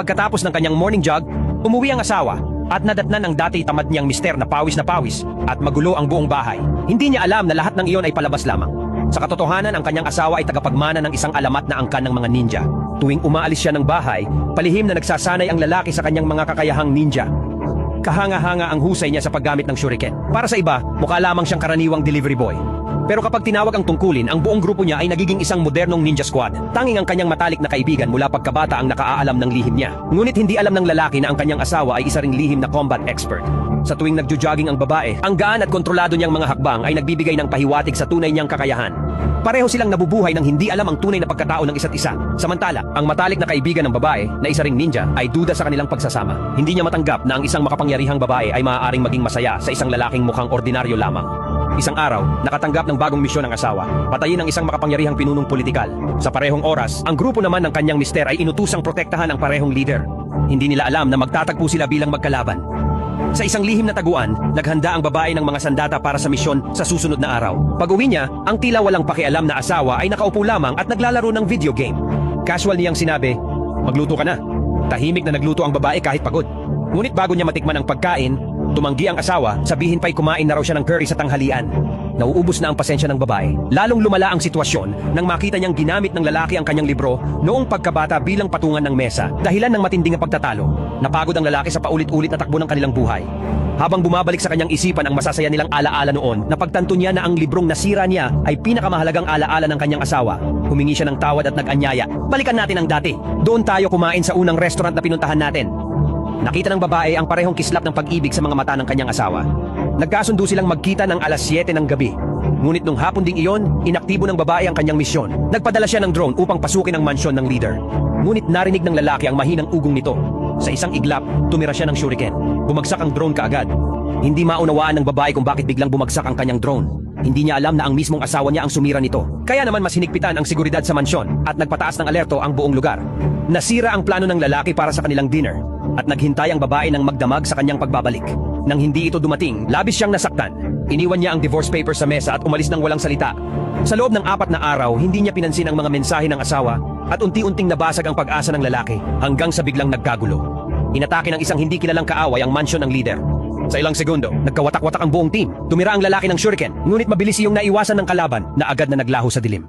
Pagkatapos ng kanyang morning jog, umuwi ang asawa at nadatnan ang dati tamad niyang mister na pawis na pawis at magulo ang buong bahay. Hindi niya alam na lahat ng iyon ay palabas lamang. Sa katotohanan, ang kanyang asawa ay tagapagmana ng isang alamat na angkan ng mga ninja. Tuwing umaalis siya ng bahay, palihim na nagsasanay ang lalaki sa kanyang mga kakayahang ninja. Kahanga-hanga ang husay niya sa paggamit ng shuriken. Para sa iba, mukha lamang siyang karaniwang delivery boy. Pero kapag tinawag ang tungkulin, ang buong grupo niya ay nagiging isang modernong ninja squad. Tanging ang kanyang matalik na kaibigan mula pagkabata ang nakaalam ng lihim niya. Ngunit hindi alam ng lalaki na ang kanyang asawa ay isa ring lihim na combat expert. Sa tuwing nagjo-jogging ang babae, ang gaan at kontrolado niyang mga hakbang ay nagbibigay ng pahiwatig sa tunay niyang kakayahan. Pareho silang nabubuhay ng hindi alam ang tunay na pagkatao ng isa't isa. Samantala, ang matalik na kaibigan ng babae na isa ring ninja ay duda sa kanilang pagsasama. Hindi niya matanggap na ang isang makapangyarihang babae ay maaaring maging masaya sa isang lalaking mukhang ordinaryo lamang. Isang araw, nakatanggap ng bagong misyon ang asawa, patayin ang isang makapangyarihang pinunong politikal. Sa parehong oras, ang grupo naman ng kanyang mister ay inutusang protektahan ang parehong leader. Hindi nila alam na magtatagpo sila bilang magkalaban. Sa isang lihim na taguan, naghanda ang babae ng mga sandata para sa misyon sa susunod na araw. Pag-uwi niya, ang tila walang pakialam na asawa ay nakaupo lamang at naglalaro ng video game. Casual niyang sinabi, magluto ka na. Tahimik na nagluto ang babae kahit pagod. Ngunit bago niya matikman ang pagkain, tumanggi ang asawa, sabihin pa'y kumain na raw siya ng curry sa tanghalian. Nauubos na ang pasensya ng babae. Lalong lumala ang sitwasyon nang makita niyang ginamit ng lalaki ang kanyang libro noong pagkabata bilang patungan ng mesa dahilan ng matinding pagtatalo. Napagod ang lalaki sa paulit-ulit na takbo ng kanilang buhay. Habang bumabalik sa kanyang isipan ang masasaya nilang alaala noon, napagtanto niya na ang librong nasira niya ay pinakamahalagang alaala ng kanyang asawa. Humingi siya ng tawad at nag-anyaya. Balikan natin ang dati. Doon tayo kumain sa unang restaurant na pinuntahan natin. Nakita ng babae ang parehong kislap ng pag-ibig sa mga mata ng kanyang asawa. Nagkasundo silang magkita ng alas 7 ng gabi. Ngunit nung hapon ding iyon, inaktibo ng babae ang kanyang misyon. Nagpadala siya ng drone upang pasukin ang mansyon ng leader. Ngunit narinig ng lalaki ang mahinang ugong nito. Sa isang iglap, tumira siya ng shuriken. Bumagsak ang drone kaagad. Hindi maunawaan ng babae kung bakit biglang bumagsak ang kanyang drone. Hindi niya alam na ang mismong asawa niya ang sumira nito. Kaya naman mas hinigpitan ang seguridad sa mansyon at nagpataas ng alerto ang buong lugar. Nasira ang plano ng lalaki para sa kanilang dinner at naghintay ang babae ng magdamag sa kanyang pagbabalik. Nang hindi ito dumating, labis siyang nasaktan. Iniwan niya ang divorce paper sa mesa at umalis ng walang salita. Sa loob ng apat na araw, hindi niya pinansin ang mga mensahe ng asawa at unti-unting nabasag ang pag-asa ng lalaki hanggang sa biglang nagkagulo. Inatake ng isang hindi kilalang kaaway ang mansyon ng leader. Sa ilang segundo, nagkawatak-watak ang buong team. Tumira ang lalaki ng shuriken, ngunit mabilis iyong naiwasan ng kalaban na agad na naglaho sa dilim.